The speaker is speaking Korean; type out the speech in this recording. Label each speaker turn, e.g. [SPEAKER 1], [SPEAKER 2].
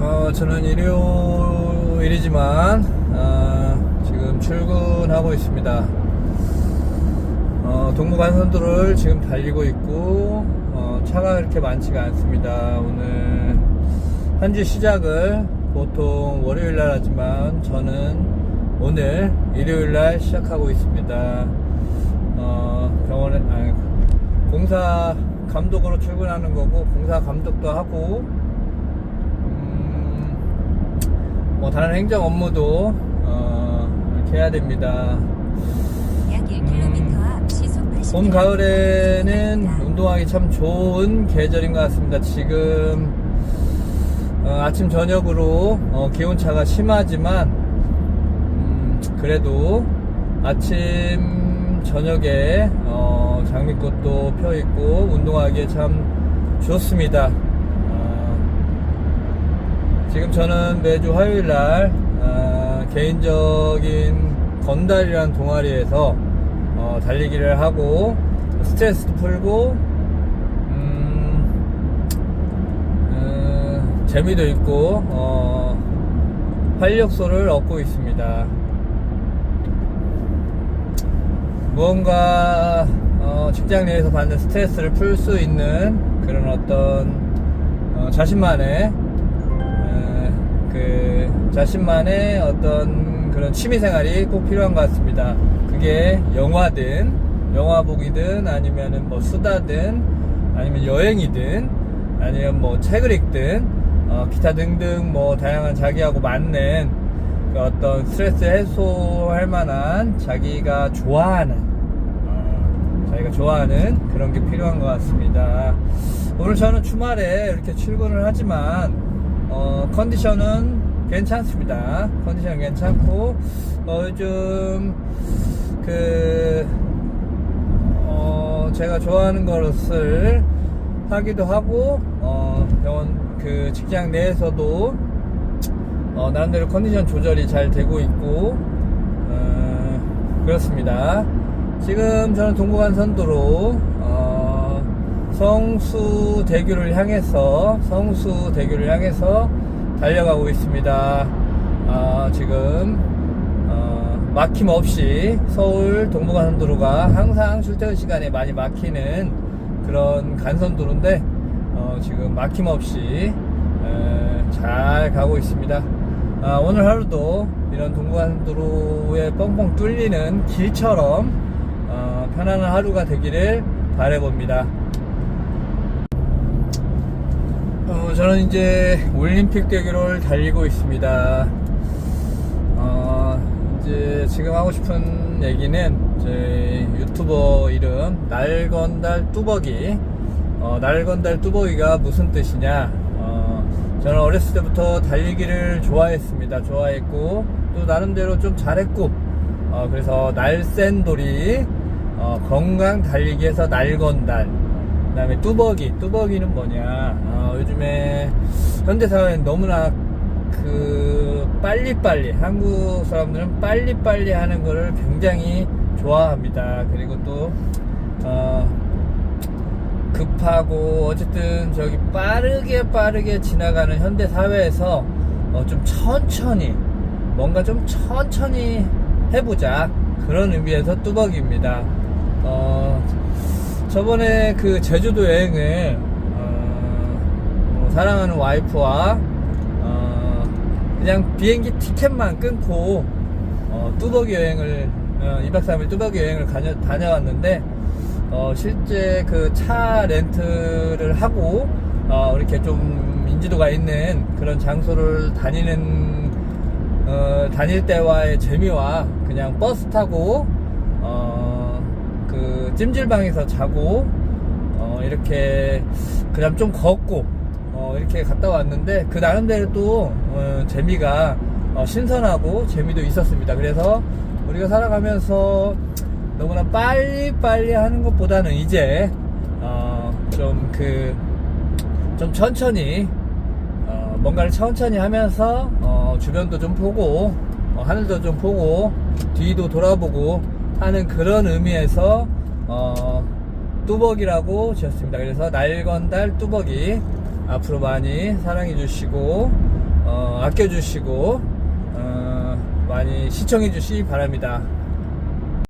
[SPEAKER 1] 어, 저는 일요일이지만 어, 지금 출근하고 있습니다. 어, 동부간선도를 지금 달리고 있고 어, 차가 그렇게 많지가 않습니다. 오늘 한 주 시작을 보통 월요일날 하지만 저는 오늘 일요일날 시작하고 있습니다. 어, 병원에 아니, 공사 감독으로 출근하는 거고 공사 감독도 하고 음, 뭐 다른 행정 업무도 어, 이렇게 해야 됩니다.
[SPEAKER 2] 약 1km 앞 시속 80km.
[SPEAKER 1] 봄 가을에는 운동하기 참 좋은 계절인 것 같습니다. 지금 어, 아침 저녁으로 어, 기온차가 심하지만 음, 그래도 아침 저녁에 어, 장미꽃도 펴 있고 운동하기에 참 좋습니다. 어, 지금 저는 매주 화요일 날 아, 개인적인 건달이라는 동아리에서 어, 달리기를 하고 스트레스도 풀고 음, 음, 재미도 있고 어, 활력소를 얻고 있습니다. 무언가 어, 직장 내에서 받는 스트레스를 풀 수 있는 그런 어떤 어, 자신만의 에, 그 자신만의 어떤 그런 취미 생활이 꼭 필요한 것 같습니다. 그게 영화든 영화 보기든 아니면은 뭐 수다든 아니면 여행이든 아니면 뭐 책을 읽든 어, 기타 등등 뭐 다양한 자기하고 맞는 그 어떤 스트레스 해소할 만한 자기가 좋아하는 어, 자기가 좋아하는 그런 게 필요한 것 같습니다. 오늘 저는 주말에 이렇게 출근을 하지만 어, 컨디션은 괜찮습니다. 컨디션 괜찮고 어, 요즘 그 어, 제가 좋아하는 것을 하기도 하고 어, 병원 그 직장 내에서도 어, 나름대로 컨디션 조절이 잘 되고 있고 어, 그렇습니다. 지금 저는 동부간선도로 어, 성수대교를 향해서 성수대교를 향해서 달려가고 있습니다. 아, 지금 어, 막힘없이 서울 동부간선도로가 항상 출퇴근 시간에 많이 막히는 그런 간선도로인데 어, 지금 막힘없이 에, 잘 가고 있습니다. 아, 오늘 하루도 이런 동부간도로에 뻥뻥 뚫리는 길처럼 어, 편안한 하루가 되기를 바래봅니다. 어, 저는 이제 올림픽 대교를 달리고 있습니다. 어, 이제 지금 하고 싶은 얘기는 제 유튜버 이름 날건달 뚜벅이. 어, 날건달 뚜벅이가 무슨 뜻이냐? 어, 저는 어렸을 때부터 달리기를 좋아했습니다. 좋아했고 또 나름대로 좀 잘했고 어, 그래서 날쌘돌이 어, 건강 달리기에서 날건달 그 다음에 뚜벅이. 뚜벅이는 뭐냐? 어, 요즘에 현대사회는 너무나 그 빨리빨리 한국 사람들은 빨리빨리 하는 거를 굉장히 좋아합니다. 그리고 또 어, 급하고 어쨌든 저기 빠르게 빠르게 지나가는 현대 사회에서 어, 좀 천천히 뭔가 좀 천천히 해보자. 그런 의미에서 뚜벅입니다. 어, 저번에 그 제주도 여행을 어, 어, 사랑하는 와이프와 어, 그냥 비행기 티켓만 끊고 어, 뚜벅이 여행을 어, 2박 3일 뚜벅이 여행을 다녀, 다녀왔는데 어, 실제 그 차 렌트를 하고 어, 이렇게 좀 인지도가 있는 그런 장소를 다니는 어, 다닐 때와의 재미와 그냥 버스 타고 어, 그 찜질방에서 자고 어, 이렇게 그냥 좀 걷고 어, 이렇게 갔다 왔는데 그 나름대로 또 어, 재미가 어, 신선하고 재미도 있었습니다. 그래서 우리가 살아가면서 너무나 빨리 빨리 하는 것보다는 이제 어, 좀 그 좀 천천히 어, 뭔가를 천천히 하면서 어, 주변도 좀 보고 어, 하늘도 좀 보고 뒤도 돌아보고 하는 그런 의미에서 어, 뚜벅이라고 지었습니다. 그래서 날건달 뚜벅이 앞으로 많이 사랑해 주시고 아껴 주시고 어, 많이 시청해 주시기 바랍니다.